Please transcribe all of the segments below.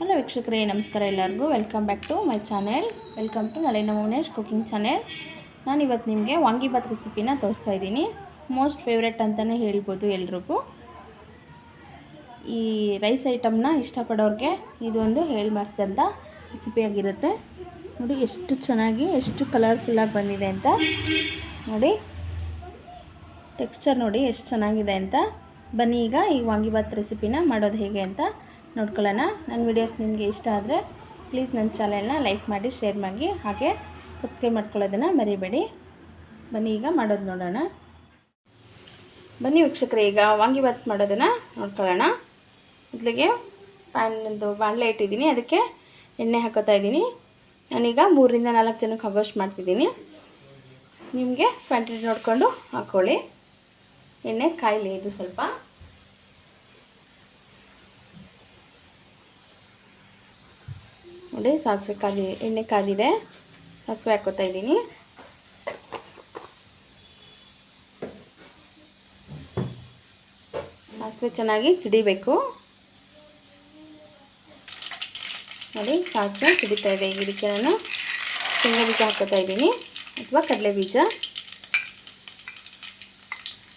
Hello ವೀಕ್ಷಕರೇ, ನಮಸ್ಕಾರ ಎಲ್ಲರಿಗೂ. Welcome back to my channel welcome to Nalina Mounesh cooking channel ನಾನು ಇವತ್ತು ನಿಮಗೆ ವಾಂಗಿಬಾತ್ ರೆಸಿಪಿನ ತೋರಿಸ್ತಾ ಇದ್ದೀನಿ. ಮೋಸ್ಟ್ ಫೇವ್ರೆಟ್ ಅಂತಲೇ ಹೇಳ್ಬೋದು ಎಲ್ರಿಗೂ. ಈ ರೈಸ್ ಐಟಮ್ನ ಇಷ್ಟಪಡೋರಿಗೆ ಇದೊಂದು ಹೇಳಿ ಮಾಡಿಸಿದಂಥ ರೆಸಿಪಿಯಾಗಿರುತ್ತೆ ನೋಡಿ, ಎಷ್ಟು ಚೆನ್ನಾಗಿ, ಎಷ್ಟು ಕಲರ್ಫುಲ್ಲಾಗಿ ಬಂದಿದೆ ಅಂತ. ನೋಡಿ ಟೆಕ್ಸ್ಚರ್ ನೋಡಿ, ಎಷ್ಟು ಚೆನ್ನಾಗಿದೆ ಅಂತ. ಬನ್ನಿ ಈಗ ಈ ವಾಂಗಿಭಾತ್ ರೆಸಿಪಿನ ಮಾಡೋದು ಹೇಗೆ ಅಂತ. ನೋಡ್ಕೊಳ್ಳೋಣ. ನನ್ನ ವಿಡಿಯೋಸ್ ನಿಮಗೆ ಇಷ್ಟ ಆದರೆ ಪ್ಲೀಸ್ ನನ್ನ ಚಾನೆಲ್ನ ಲೈಕ್ ಮಾಡಿ ಶೇರ್ ಮಾಡಿ, ಹಾಗೆ ಸಬ್ಸ್ಕ್ರೈಬ್ ಮಾಡ್ಕೊಳ್ಳೋದನ್ನು ಮರಿಬೇಡಿ. ಬನ್ನಿ, ಈಗ ಮಾಡೋದು ನೋಡೋಣ. ಬನ್ನಿ ವೀಕ್ಷಕರೇ, ಈಗ ವಾಂಗಿಬಾತ್ ಮಾಡೋದನ್ನು ನೋಡ್ಕೊಳ್ಳೋಣ. ಮೊದಲಿಗೆ ಪ್ಯಾನ್ದು ಬಾಣಲೆ ಇಟ್ಟಿದ್ದೀನಿ. ಅದಕ್ಕೆ ಎಣ್ಣೆ ಹಾಕೋತಾ ಇದ್ದೀನಿ. ನಾನೀಗ ಮೂರರಿಂದ ನಾಲ್ಕು ಜನಕ್ಕೆ ಆಗೋಷ್ಟು ಮಾಡ್ತಿದ್ದೀನಿ. ನಿಮಗೆ ಕ್ವಾಂಟಿಟಿ ನೋಡಿಕೊಂಡು ಹಾಕ್ಕೊಳ್ಳಿ ಎಣ್ಣೆ ಕಾಯಿಲೆ ಇದು ಸ್ವಲ್ಪ. ನೋಡಿ ಸಾಸಿವೆ ಕಾದಿ ಎಣ್ಣೆ ಕಾದಿದೆ ಸಾಸಿವೆ ಹಾಕೋತಾ ಇದ್ದೀನಿ. ಸಾಸಿವೆ ಚೆನ್ನಾಗಿ ಸಿಡಿಬೇಕು. ನೋಡಿ ಸಾಸಿವೆ ಸಿಡಿತಾ ಇದೆ. ಇದಕ್ಕೆ ನಾನು ಶೇಂಗಾ ಬೀಜ ಹಾಕೋತಾ ಇದ್ದೀನಿ ಅಥವಾ ಕಡಲೆ ಬೀಜ.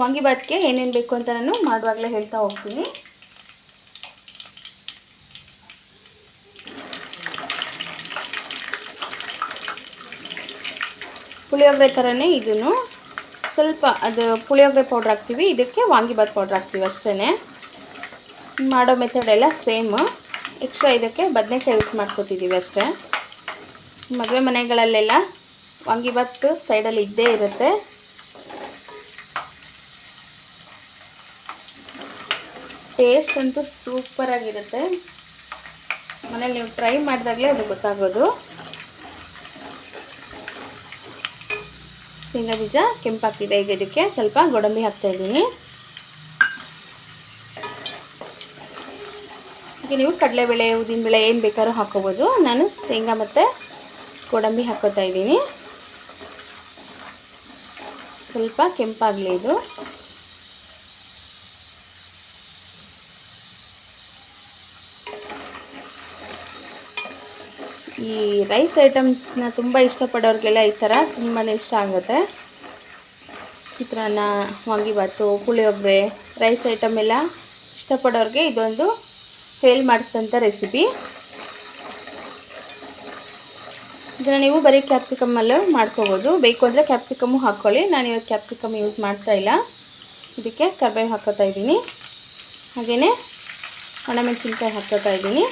ವಾಂಗಿಬಾತ್ಗೆ ಏನೇನು ಬೇಕು ಅಂತ ನಾನು ಮಾಡುವಾಗಲೇ ಹೇಳ್ತಾ ಹೋಗ್ತೀನಿ. ಪುಳಿಯೋಗರೆ ಥರನೇ ಇದನ್ನು ಸ್ವಲ್ಪ ಅದು ಪುಳಿಯೋಗರೆ ಪೌಡ್ರ್ ಹಾಕ್ತೀವಿ. ಇದಕ್ಕೆ ವಾಂಗಿಬಾತ್ ಪೌಡ್ರ್ ಹಾಕ್ತೀವಿ ಅಷ್ಟೇ ಮಾಡೋ ಮೆಥಡ್ ಎಲ್ಲ ಸೇಮ್ ಎಕ್ಸ್ಟ್ರಾ ಇದಕ್ಕೆ ಬದನೆಕಾಯಿ ಯೂಸ್ ಮಾಡ್ಕೋತಿದ್ದೀವಿ ಅಷ್ಟೇ. ಮದುವೆ ಮನೆಗಳಲ್ಲೆಲ್ಲ ವಾಂಗಿಬಾತ್ ಸೈಡಲ್ಲಿ ಇದ್ದೇ ಇರುತ್ತೆ. ಟೇಸ್ಟ್ ಅಂತೂ ಸೂಪರಾಗಿರುತ್ತೆ ಮನೇಲಿ ನೀವು ಟ್ರೈ ಮಾಡಿದಾಗಲೇ ಅದು ಗೊತ್ತಾಗೋದು. ಶೇಂಗಾ ಬೀಜ ಕೆಂಪಾಗ್ತಿದೆ ಈಗ ಇದಕ್ಕೆ ಸ್ವಲ್ಪ ಗೋಡಂಬಿ ಹಾಕ್ತಾಯಿದ್ದೀನಿ ಈಗ ನೀವು ಕಡಲೆಬೇಳೆ ಉದ್ದಿನಬೇಳೆ ಏನು ಬೇಕಾದ್ರೂ ಹಾಕೋಬೋದು ನಾನು ಶೇಂಗಾ ಮತ್ತು ಗೋಡಂಬಿ ಹಾಕೋತಾ ಇದ್ದೀನಿ. ಸ್ವಲ್ಪ ಕೆಂಪಾಗಲಿ ಇದು. ಈ ರೈಸ್ ಐಟಮ್ಸ್ನ ತುಂಬ ಇಷ್ಟಪಡೋರಿಗೆಲ್ಲ ಈ ಥರ ತುಂಬಾ ಇಷ್ಟ ಆಗುತ್ತೆ. ಚಿತ್ರಾನ್ನ ವಾಂಗಿಬಾತು ಪುಳಿಯೋಗರೆ ರೈಸ್ ಐಟಮ್ ಎಲ್ಲ ಇಷ್ಟಪಡೋರಿಗೆ ಇದೊಂದು ಫೇಲ್ ಮಾಡಿಸಿದಂಥ ರೆಸಿಪಿ ಇದನ್ನು ನೀವು ಬರೀ ಕ್ಯಾಪ್ಸಿಕಮ್ಮಲ್ಲೂ ಮಾಡ್ಕೋಬೋದು. ಬೇಕು ಅಂದರೆ ಕ್ಯಾಪ್ಸಿಕಮ್ಮು ಹಾಕ್ಕೊಳ್ಳಿ. ನಾನು ಇವಾಗ ಕ್ಯಾಪ್ಸಿಕಮ್ ಯೂಸ್ ಮಾಡ್ತಾ ಇಲ್ಲ. ಇದಕ್ಕೆ ಕರ್ಬೇವು ಹಾಕೋತಾ ಇದ್ದೀನಿ. ಹಾಗೆಯೇ ಒಣಮೆಣಸಿನ್ಕಾಯಿ ಹಾಕೋತಾ ಇದ್ದೀನಿ.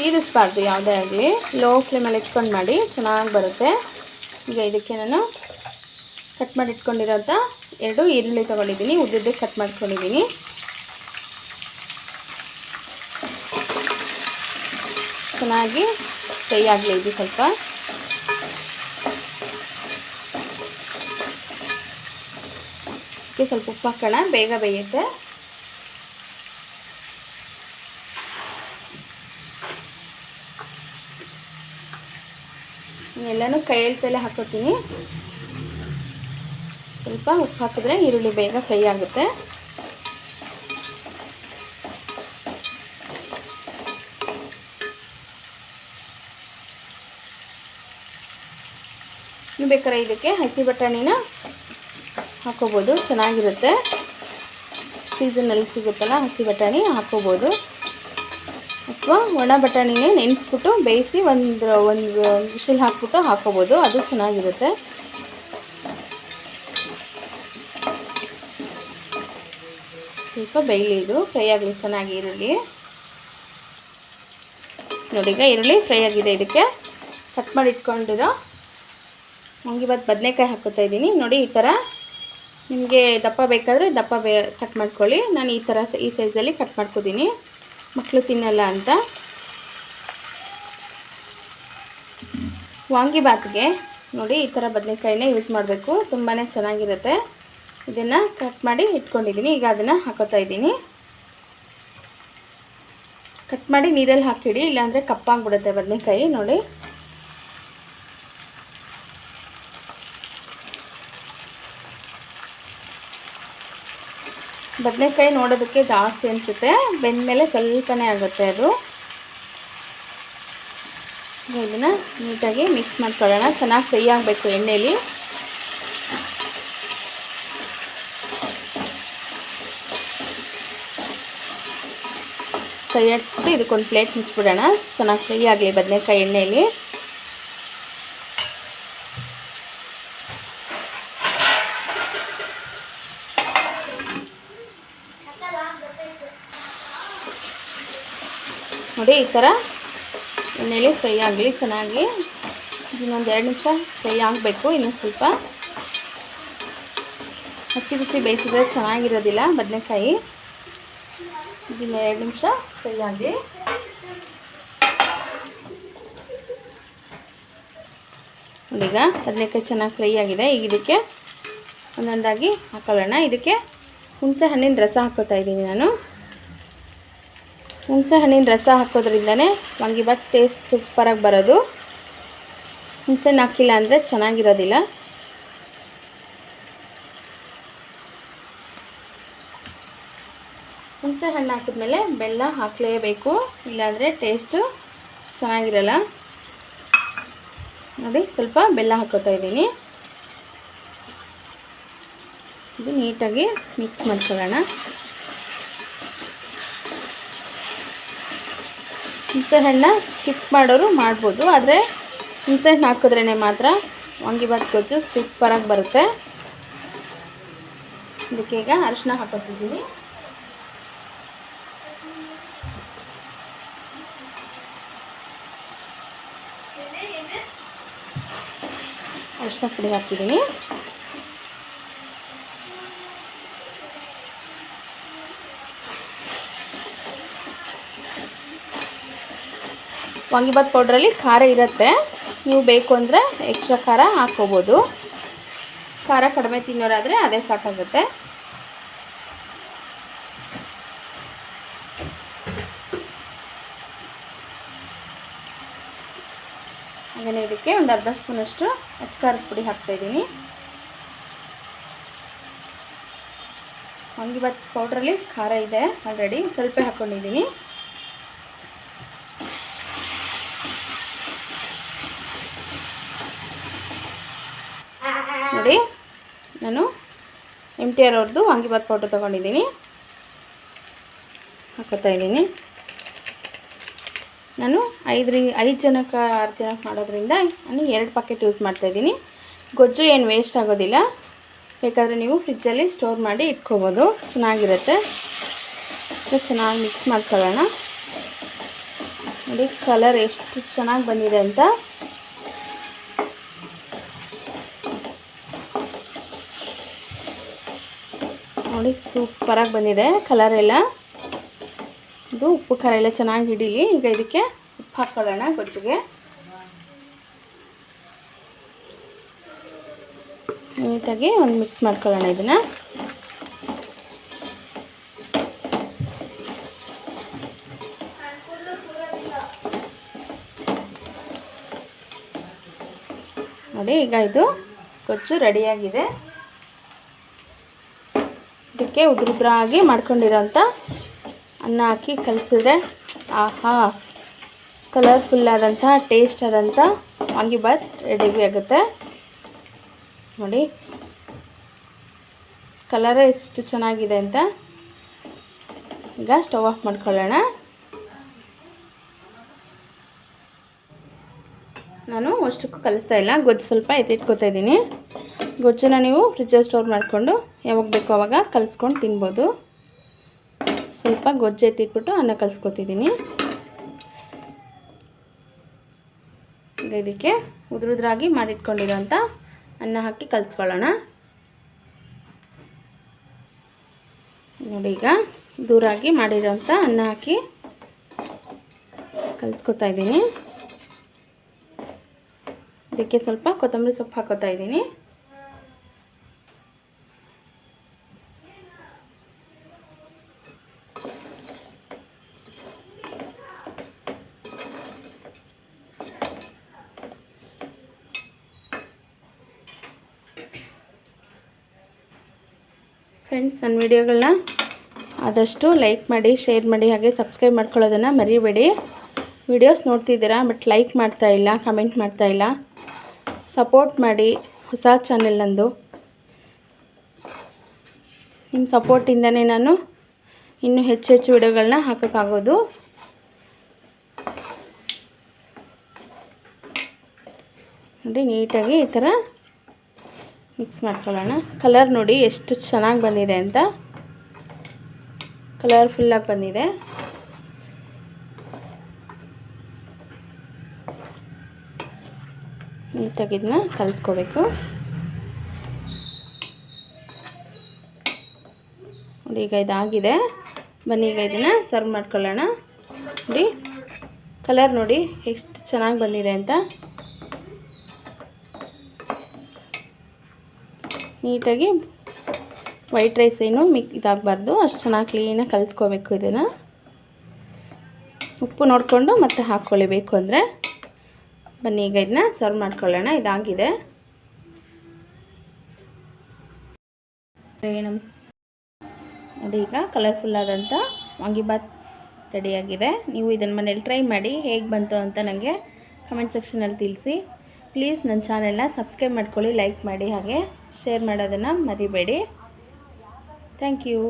ಸೀರಿಸ್ಬಾರ್ದು ಯಾವುದೇ ಆಗಲಿ ಲೋ ಫ್ಲೇಮಲ್ಲಿ ಇಟ್ಕೊಂಡು ಮಾಡಿ ಚೆನ್ನಾಗಿ ಬರುತ್ತೆ. ಈಗ ಇದಕ್ಕೆ ನಾನು ಕಟ್ ಮಾಡಿ ಇಟ್ಕೊಂಡಿರೋಂಥ ಎರಡು ಈರುಳ್ಳಿ ತೊಗೊಂಡಿದ್ದೀನಿ, ಉದ್ದದ್ದೇ ಕಟ್ ಮಾಡ್ಕೊಂಡಿದ್ದೀನಿ. ಚೆನ್ನಾಗಿ ಫ್ರೈ ಆಗಲಿ ಇದು ಸ್ವಲ್ಪ. ಸ್ವಲ್ಪ ಉಪ್ಪು ಹಾಕೋಣ, ಬೇಗ ಬೇಯುತ್ತೆ. ಎಲ್ಲನೂ ತಲೆ ಹಾಕೋತೀನಿ. ಸ್ವಲ್ಪ ಉಪ್ಪು ಹಾಕಿದ್ರೆ ಈರುಳ್ಳಿ ಬೇಗ ಫ್ರೈ ಆಗುತ್ತೆ. ನೀವು ಬೇಕಾದ್ರೆ ಇದಕ್ಕೆ ಹಸಿ ಬಟಾಣಿನ ಹಾಕೋಬೋದು, ಚೆನ್ನಾಗಿರುತ್ತೆ. ಸೀಸನಲ್ಲಿ ಸಿಗುತ್ತಲ್ಲ ಹಸಿ ಬಟಾಣಿ, ಹಾಕೋಬೋದು. ಅಥವಾ ಒಣ ಬಟಾಣಿನೇ ನೆನೆಸ್ಬಿಟ್ಟು ಬೇಯಿಸಿ ಒಂದು ಒಂದು ವಿಷಲ್ ಹಾಕ್ಬಿಟ್ಟು ಹಾಕೋಬೋದು. ಅದು ಚೆನ್ನಾಗಿರುತ್ತೆ. ಸ್ವಲ್ಪ ಬೇಯಲಿ ಇದು. ಫ್ರೈ ಆಗಲಿ, ಚೆನ್ನಾಗಿ ಈರುಳ್ಳಿ ನೋಡಿ, ಈಗ ಈರುಳ್ಳಿ ಫ್ರೈ ಆಗಿದೆ ಇದಕ್ಕೆ. ಕಟ್ ಮಾಡಿ ಇಟ್ಕೊಂಡಿರೋ. ವಾಂಗಿಬಾತ್ ಬದನೆಕಾಯಿ ಹಾಕುತ್ತಾ ಇದ್ದೀನಿ. ನೋಡಿ, ಈ ಥರ ನಿಮಗೆ ದಪ್ಪ ಬೇಕಾದರೆ ದಪ್ಪ ಬೇ ಕಟ್ ಮಾಡ್ಕೊಳ್ಳಿ. ನಾನು ಈ ಥರ ಈ ಸೈಜಲ್ಲಿ ಕಟ್ ಮಾಡ್ಕೋತೀನಿ. ಮಕ್ಕಳು ತಿನ್ನಲ್ಲ ಅಂತ. ವಾಂಗಿಬಾತ್ಗೆ ನೋಡಿ ಈ ಥರ ಬದನೆಕಾಯಿನೇ ಯೂಸ್ ಮಾಡಬೇಕು. ತುಂಬಾ ಚೆನ್ನಾಗಿರುತ್ತೆ. ಇದನ್ನು ಕಟ್ ಮಾಡಿ ಇಟ್ಕೊಂಡಿದ್ದೀನಿ ಈಗ ಅದನ್ನು ಹಾಕೋತಾ ಇದ್ದೀನಿ. ಕಟ್ ಮಾಡಿ ನೀರಲ್ಲಿ ಹಾಕಿಡಿ, ಇಲ್ಲಾಂದರೆ ಕಪ್ಪಾಗ್ಬಿಡುತ್ತೆ ಬದನೆಕಾಯಿ. ನೋಡಿ. ಬದನೆಕಾಯಿ ನೋಡೋದಕ್ಕೆ ಜಾಸ್ತಿ ಅನಿಸುತ್ತೆ. ಬೆಂದಮೇಲೆ ಸ್ವಲ್ಪನೇ ಆಗುತ್ತೆ ಅದು. ಇದನ್ನು ನೀಟಾಗಿ ಮಿಕ್ಸ್ ಮಾಡ್ಕೊಳ್ಳೋಣ. ಚೆನ್ನಾಗಿ ಫ್ರೈ ಆಗಬೇಕು ಎಣ್ಣೆಯಲ್ಲಿ ಫ್ರೈ ಆಗಿಬಿಟ್ಟು ಇದಕ್ಕೊಂದು ಪ್ಲೇಟ್ ಮುಚ್ಚಿಬಿಡೋಣ. ಚೆನ್ನಾಗಿ ಫ್ರೈ ಆಗಲಿ ಬದನೆಕಾಯಿ ಎಣ್ಣೆಯಲ್ಲಿ ನೋಡಿ, ಈ ಥರ ಎಣ್ಣೆಲಿ ಫ್ರೈ ಆಗಲಿ, ಚೆನ್ನಾಗಿ. ಇನ್ನೊಂದು ಎರಡು ನಿಮಿಷ ಫ್ರೈ ಆಗಬೇಕು, ಇನ್ನೊಂದು ಸ್ವಲ್ಪ. ಹಸಿ ಬಿಸಿ ಬೇಯಿಸಿದ್ರೆ ಚೆನ್ನಾಗಿರೋದಿಲ್ಲ ಬದನೆಕಾಯಿ. ಇದನ್ನ ಎರಡು ನಿಮಿಷ ಫ್ರೈ ಆಗಲಿ. ಈಗ ಬದನೆಕಾಯಿ ಚೆನ್ನಾಗಿ ಫ್ರೈ ಆಗಿದೆ. ಈಗ ಇದಕ್ಕೆ ಒಂದೊಂದಾಗಿ ಹಾಕೊಳ್ಳೋಣ. ಇದಕ್ಕೆ ಹುಣಸೆ ಹಣ್ಣಿನ ರಸ ಹಾಕೋತಾ ಇದ್ದೀನಿ ನಾನು. ಹುಣಸೆ ಹಣ್ಣಿನ ರಸ ಹಾಕೋದ್ರಿಂದನೇ ವಾಂಗಿಬಾತ್ ಟೇಸ್ಟ್ ಸೂಪರಾಗಿ ಬರೋದು. ಹುಣಸೆಹಣ್ಣು ಹಾಕಿಲ್ಲ ಅಂದರೆ ಚೆನ್ನಾಗಿರೋದಿಲ್ಲ. ಹುಣಸೆ ಹಣ್ಣು ಹಾಕಿದ್ಮೇಲೆ ಬೆಲ್ಲ ಹಾಕಲೇಬೇಕು, ಇಲ್ಲಾಂದರೆ ಟೇಸ್ಟು ಚೆನ್ನಾಗಿರಲ್ಲ. ನೋಡಿ, ಸ್ವಲ್ಪ ಬೆಲ್ಲ ಹಾಕೋತಾ ಇದ್ದೀನಿ. ಇದು ನೀಟಾಗಿ ಮಿಕ್ಸ್ ಮಾಡ್ಕೊಳ್ಳೋಣ. ಹುಣಸೆಹಣ್ಣ ಸ್ಕಿಪ್ ಮಾಡೋರು ಮಾಡ್ಬೋದು, ಆದರೆ ಹುಣಸೆಹಣ್ಣು ಹಾಕಿದ್ರೇ ಮಾತ್ರ ವಾಂಗಿಬಾತ್ ಗೊಜ್ಜು ಸೂಪರಾಗಿ ಬರುತ್ತೆ. ಇದಕ್ಕೆ ಈಗ ಅರಿಶಿನ ಹಾಕೋತಿದ್ದೀನಿ. ಅರಿಶಿನ ಪುಡಿ ಹಾಕಿದ್ದೀನಿ. ವಾಂಗಿಬಾತ್ ಪೌಡ್ರಲ್ಲಿ ಖಾರ ಇರುತ್ತೆ. ನೀವು ಬೇಕು ಅಂದರೆ ಎಕ್ಸ್ಟ್ರಾ ಖಾರ ಹಾಕ್ಕೋಬೋದು. ಖಾರ ಕಡಿಮೆ ತಿನ್ನೋರಾದರೆ ಅದೇ ಸಾಕಾಗುತ್ತೆ. ಹಾಗೆಯೇ ಇದಕ್ಕೆ ಒಂದು ಅರ್ಧ ಸ್ಪೂನಷ್ಟು ಅಚ್ಚಕಾರದ ಪುಡಿ ಹಾಕ್ತಾಯಿದ್ದೀನಿ ವಾಂಗಿಬಾತ್ ಪೌಡ್ರಲ್ಲಿ ಖಾರ ಇದೆ ಆಲ್ರೆಡಿ, ಸ್ವಲ್ಪ ಹಾಕ್ಕೊಂಡಿದ್ದೀನಿ. ನೋಡಿ, ನಾನು ಎಂ ಟಿ ಆರ್ ಅವ್ರದ್ದು ವಾಂಗಿಬಾತ್ ಪೌಡ್ರ್ ತೊಗೊಂಡಿದ್ದೀನಿ. ಹಾಕೋತಾ ಇದ್ದೀನಿ. ನಾನು ಐದರಿ, ಐದು ಜನಕ್ಕೆ ಆರು ಜನಕ್ಕೆ ಮಾಡೋದ್ರಿಂದ ನಾನು ಎರಡು ಪ್ಯಾಕೆಟ್ ಯೂಸ್ ಮಾಡ್ತಾಯಿದ್ದೀನಿ ಗೊಜ್ಜು ಏನು ವೇಸ್ಟ್ ಆಗೋದಿಲ್ಲ. ಬೇಕಾದರೆ ನೀವು ಫ್ರಿಜ್ಜಲ್ಲಿ ಸ್ಟೋರ್ ಮಾಡಿ ಇಟ್ಕೋಬೋದು. ಚೆನ್ನಾಗಿರುತ್ತೆ. ಚೆನ್ನಾಗಿ ಮಿಕ್ಸ್ ಮಾಡ್ಕೊಳ್ಳೋಣ. ನೋಡಿ ಕಲರ್ ಎಷ್ಟು ಚೆನ್ನಾಗಿ ಬಂದಿದೆ ಅಂತ ನೋಡಿ ಸೂಪರಾಗಿ ಬಂದಿದೆ ಕಲರ್ ಎಲ್ಲ. ಇದು ಉಪ್ಪು, ಖಾರ ಎಲ್ಲ ಚೆನ್ನಾಗಿ ಹಿಡೀಲಿ. ಈಗ ಇದಕ್ಕೆ ಉಪ್ಪು ಹಾಕ್ಕೊಳ್ಳೋಣ ಗೊಜ್ಜಿಗೆ. ನೀಟಾಗಿ ಒಂದು ಮಿಕ್ಸ್ ಮಾಡ್ಕೊಳ್ಳೋಣ ಇದನ್ನು. ನೋಡಿ, ಈಗ ಇದು ಗೊಜ್ಜು ರೆಡಿಯಾಗಿದೆ ಇದಕ್ಕೆ ಉದುರುದ್ರಾಗಿ ಮಾಡ್ಕೊಂಡಿರೋಂಥ ಅನ್ನ ಹಾಕಿ ಕಲಸಿದ್ರೆ ಆಹಾ ಕಲರ್ಫುಲ್ ಆದಂಥ ಟೇಸ್ಟ್ ಆದಂಥ ವಾಂಗಿಬಾತ್ ರೆಡಿ ಆಗುತ್ತೆ. ನೋಡಿ ಕಲರೇ ಎಷ್ಟು ಚೆನ್ನಾಗಿದೆ ಅಂತ ಈಗ ಸ್ಟವ್ ಆಫ್ ಮಾಡ್ಕೊಳ್ಳೋಣ. ನಾನು ಅಷ್ಟಕ್ಕೂ ಕಲಿಸ್ತಾ ಇಲ್ಲ, ಗೊಜ್ಜು ಸ್ವಲ್ಪ ಎತ್ತಿಟ್ಕೋತಾ ಇದ್ದೀನಿ. ಗೊಜ್ಜನ್ನ ನೀವು ಫ್ರಿಜ್ಜಲ್ಲಿ ಸ್ಟೋರ್ ಮಾಡಿಕೊಂಡು ಯಾವಾಗ ಬೇಕೋ ಅವಾಗ ಕಲಿಸ್ಕೊಂಡು ತಿನ್ಬೋದು. ಸ್ವಲ್ಪ ಗೊಜ್ಜೆ ಎತ್ತಿಟ್ಬಿಟ್ಟು ಅನ್ನ ಕಲಿಸ್ಕೊತಿದ್ದೀನಿ. ಇದಕ್ಕೆ ಉದುರುದ್ರಾಗಿ ಮಾಡಿಟ್ಕೊಂಡಿರೋಂಥ ಅನ್ನ ಹಾಕಿ ಕಲಿಸ್ಕೊಳ್ಳೋಣ. ನೋಡಿ ಈಗ ದೂರಾಗಿ ಮಾಡಿರೋಂಥ ಅನ್ನ ಹಾಕಿ ಕಲಿಸ್ಕೊತಾ ಇದ್ದೀನಿ. ಇದಕ್ಕೆ ಸ್ವಲ್ಪ ಕೊತ್ತಂಬರಿ ಸೊಪ್ಪು ಹಾಕೋತಾ ಇದ್ದೀನಿ. ಫ್ರೆಂಡ್ಸ್ ನನ್ನ ವಿಡಿಯೋಗಳನ್ನ ಆದಷ್ಟು ಲೈಕ್ ಮಾಡಿ ಶೇರ್ ಮಾಡಿ, ಹಾಗೆ ಸಬ್ಸ್ಕ್ರೈಬ್ ಮಾಡ್ಕೊಳ್ಳೋದನ್ನು ಮರಿಬೇಡಿ. ವಿಡಿಯೋಸ್ ನೋಡ್ತಿದ್ದೀರಾ ಬಟ್ ಲೈಕ್ ಮಾಡ್ತಾ ಇಲ್ಲ ಕಮೆಂಟ್ ಮಾಡ್ತಾ ಇಲ್ಲ. ಸಪೋರ್ಟ್ ಮಾಡಿ, ಹೊಸ ಚಾನೆಲ್ ನಂದು. ನಿಮ್ಮ ಸಪೋರ್ಟಿಂದನೇ ನಾನು ಇನ್ನೂ ಹೆಚ್ಚು ಹೆಚ್ಚು ವಿಡಿಯೋಗಳನ್ನ ಹಾಕೋಕ್ಕಾಗೋದು. ನೋಡಿ ನೀಟಾಗಿ ಈ ಥರ ಮಿಕ್ಸ್ ಮಾಡ್ಕೊಳ್ಳೋಣ. ಕಲರ್ ನೋಡಿ ಎಷ್ಟು ಚೆನ್ನಾಗಿ ಬಂದಿದೆ ಅಂತ. ಕಲರ್ಫುಲ್ಲಾಗಿ ಬಂದಿದೆ. ನೀಟಾಗಿ ಇದನ್ನ ಕಲಿಸ್ಕೋಬೇಕು. ನೋಡಿ, ಈಗ ಇದಾಗಿದೆ. ಬನ್ನಿ, ಈಗ ಇದನ್ನು ಸರ್ವ್ ಮಾಡ್ಕೊಳ್ಳೋಣ. ನೋಡಿ ಕಲರ್ ನೋಡಿ ಎಷ್ಟು ಚೆನ್ನಾಗಿ ಬಂದಿದೆ ಅಂತ. ನೀಟಾಗಿ ವೈಟ್ ರೈಸ್ ಏನು ಮಿಕ್ ಇದಾಗಬಾರ್ದು. ಅಷ್ಟು ಚೆನ್ನಾಗಿ ಕ್ಲೀನಾಗಿ ಕಲಿಸ್ಕೋಬೇಕು ಇದನ್ನು. ಉಪ್ಪು ನೋಡಿಕೊಂಡು ಮತ್ತೆ ಹಾಕ್ಕೊಳ್ಳಿ ಬೇಕು ಅಂದರೆ. ಬನ್ನಿ ಈಗ ಇದನ್ನ ಸರ್ವ್ ಮಾಡ್ಕೊಳ್ಳೋಣ. ಇದಾಗಿದೆ. ನಮ್ಮ ನೋಡಿ ಈಗ ಕಲರ್ಫುಲ್ ಆದಂಥ ವಾಂಗಿಬಾತ್ ರೆಡಿಯಾಗಿದೆ ನೀವು ಇದನ್ನು ಮನೇಲಿ ಟ್ರೈ ಮಾಡಿ ಹೇಗೆ ಬಂತು ಅಂತ ನನಗೆ ಕಮೆಂಟ್ ಸೆಕ್ಷನಲ್ಲಿ ತಿಳಿಸಿ. ಪ್ಲೀಸ್ ನನ್ನ ಚಾನೆಲ್ನ ಸಬ್ಸ್ಕ್ರೈಬ್ ಮಾಡ್ಕೊಳ್ಳಿ ಲೈಕ್ ಮಾಡಿ ಹಾಗೆ ಶೇರ್ ಮಾಡೋದನ್ನು ಮರಿಬೇಡಿ. Thank you.